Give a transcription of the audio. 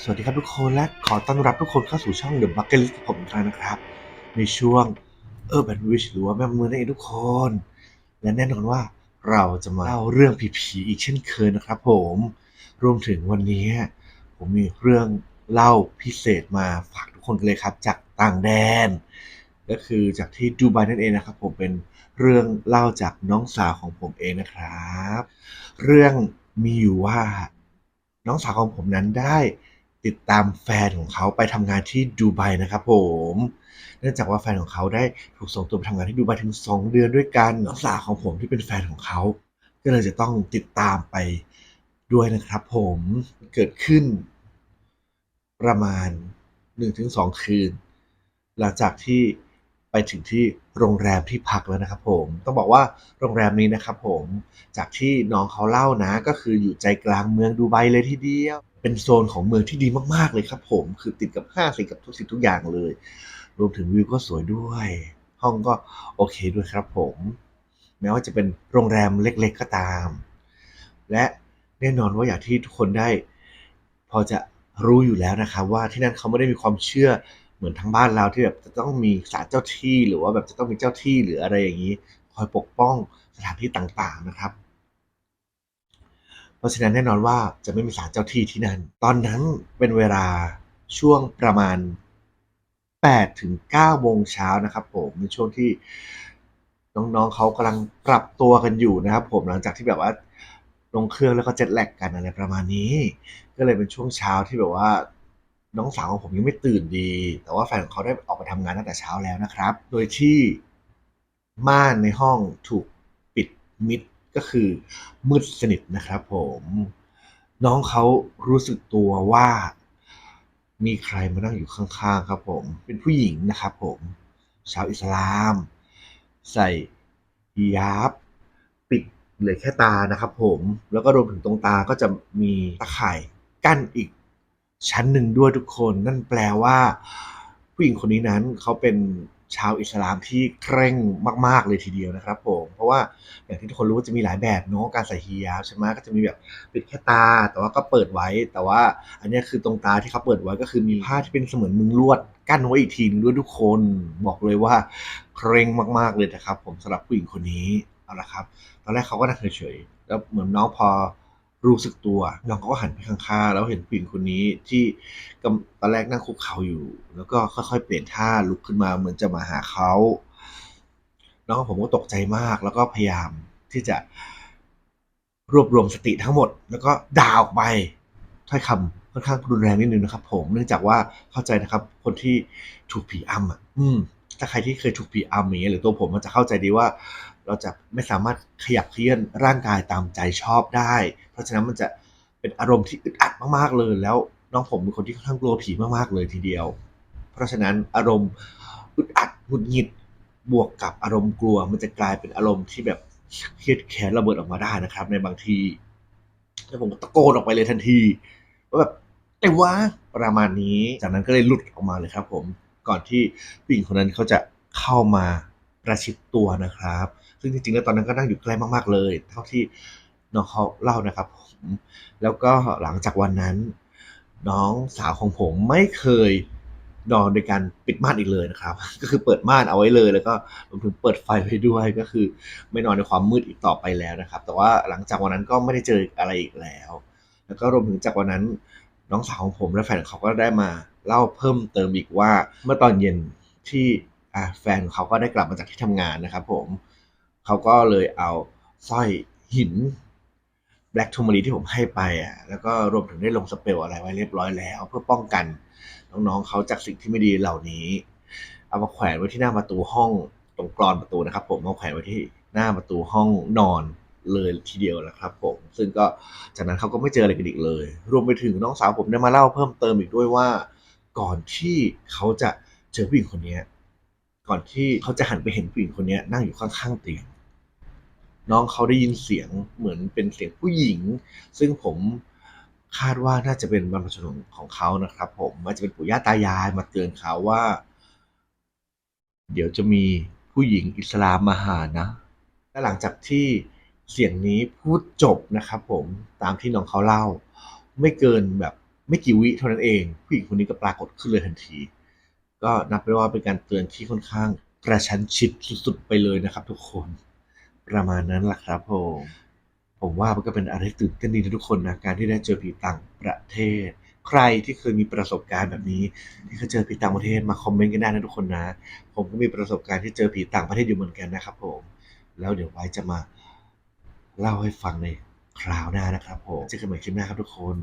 สวัสดีครับทุกคนและขอต้อนรับทุกคนเข้าสู่ช่อง The Bucket List กับผมอีกครั้งนะครับ ในช่วง Urban Witch หรือว่าแม่มือนั่นเองทุกคน และแน่นอนว่าเราจะมาเล่าเรื่องผีๆอีกเช่นเคยนะครับ ผมรวมถึงวันนี้ผมมีเรื่องเล่าพิเศษมาฝากทุกคนกันเลยครับ จากต่างแดน ก็คือจากที่ดูไบนั่นเองนะครับ ผมเป็นเรื่องเล่าจากน้องสาวของผมเองนะครับ เรื่องมีอยู่ว่าน้องสาวของผมนั้นได้ ติดตามแฟนของเขาไปทำงานที่ดูไบนะครับผม เนื่องจากว่าแฟนของเขาได้ถูกส่งตัวไปทำงานที่ดูไบถึง 2 เดือนด้วยกันน้องสาวของผมที่เป็นแฟนของเขา ก็เลยจะต้องติดตามไปด้วยนะครับผมเกิดขึ้น ประมาณ 1-2 คืน หลังจากที่ไปถึงที่โรงแรมที่พักแล้วนะครับผมต้องบอกว่าโรงแรมนี้นะครับผมจากที่น้องเขาเล่านะก็คืออยู่ใจกลางเมืองดูไบเลยทีเดียว เป็นโซนของเมืองที่ดีมากๆเลยครับผมคือติดกับห้างติดกับทุกสิ่งทุกอย่างเลย รวมถึงวิวก็สวยด้วย ห้องก็โอเคด้วยครับผม แม้ว่าจะเป็นโรงแรมเล็กๆก็ตาม และแน่นอนว่าอย่างที่ทุกคนได้ พอจะรู้อยู่แล้วนะครับว่าที่นั่นเขาไม่ได้มีความเชื่อเหมือนทางบ้านเราที่แบบจะต้องมีศาลเจ้าที่หรือว่าแบบจะต้องมีเจ้าที่หรืออะไรอย่างนี้ คอยปกป้องสถานที่ต่างๆนะครับ ราะฉะนั้นแน่นอนว่าจะไม่มีศาลเจ้าที่ที่นั่น ตอนนั้นเป็นเวลาช่วงประมาณ8ถึง9โมงเช้านะครับผมในช่วงที่น้องๆเขากำลังปรับตัวกันอยู่นะครับ ผมหลังจากที่แบบว่าลงเครื่องแล้วก็เจ็ตแลกกันอะไรประมาณนี้ ก็เลยเป็นช่วงเช้าที่แบบว่าน้องสาวของผมยังไม่ตื่นดี แต่ว่าแฟนของเขาได้ออกไปทำงานตั้งแต่เช้าแล้วนะครับ โดยที่ม่านในห้องถูกปิดมิด ก็คือมืดสนิทนะครับผม น้องเขารู้สึกตัวว่า มีใครมานั่งอยู่ข้างๆครับผม เป็นผู้หญิงนะครับผมชาวอิสลาม ใส่ฮิญาบปิดเหลือแค่ตานะครับผมแล้วก็รวมถึงตรงตาก็จะมีตะข่ายกั้นอีกชั้นหนึ่งด้วยทุกคน นั่นแปลว่า ผู้หญิงคนนี้นั้นเขาเป็น ชาวอิสลามที่เคร่งมาก ๆ เลยทีเดียวนะครับผม เพราะว่าอย่างที่ทุกคนรู้ว่าจะมีหลายแบบเนาะการใส่ฮิญาบใช่ไหมก็จะมีแบบปิดแค่ตา แต่ว่าก็เปิดไว้ แต่ว่าอันนี้คือตรงตาที่เขาเปิดไว้ก็คือมีผ้าที่เป็นเสมือนมุงลวดกั้นไว้อีกทีนึงด้วยทุกคนบอกเลยว่าเคร่งมาก ๆ เลยนะครับ ผมสำหรับผู้หญิงคนนี้เอาละครับ ตอนแรกเขาก็นั่งเฉยๆแล้วเหมือนน้องพอ รู้สึกตัวน้องเขาก็หันไปข้างๆแล้วเห็นผู้หญิงคนนี้ที่กำตอนแรกนั่งคุกเข่าอยู่ แล้วก็ค่อยๆ เปลี่ยนท่าลุกขึ้นมาเหมือนจะมาหาเขาน้องผมก็ตกใจมากแล้วก็พยายามที่จะรวบรวมสติทั้งหมด แล้วก็ด่าออกไปถ้อยคำค่อนข้างรุนแรงนิดนึงนะครับ ผมเนื่องจากว่าเข้าใจนะครับ คนที่ถูกผีอำอะ อืมถ้าใครที่เคยถูกผีอำอย่างเงี้ยหรือตัวผมมันจะเข้าใจดีว่า เราจะไม่สามารถขยับเคลื่อนร่างกายตามใจชอบได้ เพราะฉะนั้นมันจะเป็นอารมณ์ที่อึดอัดมากๆเลย แล้วน้องผมเป็นคนที่ค่อนข้างกลัวผีมากๆเลยทีเดียว เพราะฉะนั้นอารมณ์อึดอัดหงุดหงิดบวกกับอารมณ์กลัว มันจะกลายเป็นอารมณ์ที่แบบเครียดแค้นระเบิดออกมาได้นะครับ ในบางทีแล้วผมตะโกนออกไปเลยทันทีว่าแบบไอ้วะประมาณนี้จากนั้นก็เลยหลุดออกมาเลยครับ ผมก่อนที่ผู้หญิงคนนั้นเขาจะเข้ามาประชิดตัวนะครับ ซึ่งจริงๆแล้วตอนนั้นก็นั่งอยู่ใกล้มากๆเลย เท่าที่น้องเขาเล่านะครับผมแล้วก็หลังจากวันนั้น น้องสาวของผมไม่เคยนอนโดยการปิดม่านอีกเลยนะครับ ก็คือเปิดม่านเอาไว้เลย แล้วก็รวมถึงเปิดไฟไว้ด้วยก็คือ ไม่นอนในความมืดอีกต่อไปแล้วนะครับ แต่ว่าหลังจากวันนั้นก็ไม่ได้เจออะไรอีกแล้ว แล้วก็รวมถึงจากวันนั้น น้องสาวของผมและแฟนเขาก็ได้มาเล่าเพิ่มเติมอีกว่า เมื่อตอนเย็นที่แฟนของเขาก็ได้กลับมาจากที่ทำงานนะครับ ผม เขาก็เลยเอาสร้อยหิน Black t o u r m a r i n ที่ผมให้ไปอะแล้วก็รวมถึงได้ลงสเปลอะไรไว้เรียบร้อยแล้ว เพื่อป้องกันน้องๆเขาจากสิ่งที่ไม่ดีเหล่านี้ เอามาแขวนไว้ที่หน้าประตูห้องตรงกรอนประตูนะครับ ผมเอาแขวนไว้ที่หน้าประตูห้องนอนเลยทีเดียวนะครับ ผม ซึ่งก็จากนั้นเขาก็ไม่เจออะไรกันอีกเลย รวมไปถึงน้องสาวผมได้มาเล่าเพิ่มเติมอีกด้วยว่า ก่อนที่เขาจะเจอผู้หญิงคนนี้ก่อนที่เขาจะหันไปเห็นผู้หญิงคนนี้นั่งอยู่ข้างๆเตียง น้องเขาได้ยินเสียงเหมือนเป็นเสียงผู้หญิง ซึ่งผมคาดว่าน่าจะเป็นบรรพชนของเขานะครับ ผมอาจจะเป็นปู่ย่าตายายมาเตือนเขาว่า เดี๋ยวจะมีผู้หญิงอิสลามมาหานะและหลังจากที่เสียงนี้พูดจบนะครับ ผมตามที่น้องเขาเล่า ไม่เกินแบบไม่กี่วิเท่านั้นเอง ผู้หญิงคนนี้ก็ปรากฏขึ้นเลยทันที ก็นับเป็นว่าเป็นการเตือนที่ค่อนข้างกระชั้นชิดสุดๆไปเลยนะครับ ทุกคน ประมาณนั้นแหละครับผมผมว่ามันก็เป็นอะไรตื่นเต้นดีนะทุกคนนะการที่ได้เจอผีต่างประเทศ ใครที่เคยมีประสบการณ์แบบนี้ ที่เคยเจอผีต่างประเทศมาคอมเมนต์กันได้นะทุกคนนะ ผมก็มีประสบการณ์ที่เจอผีต่างประเทศอยู่เหมือนกันนะครับผมแล้วเดี๋ยวไว้จะมาเล่าให้ฟังในคราวหน้านะครับผมเจอกันใหม่คลิปหน้าครับทุกคน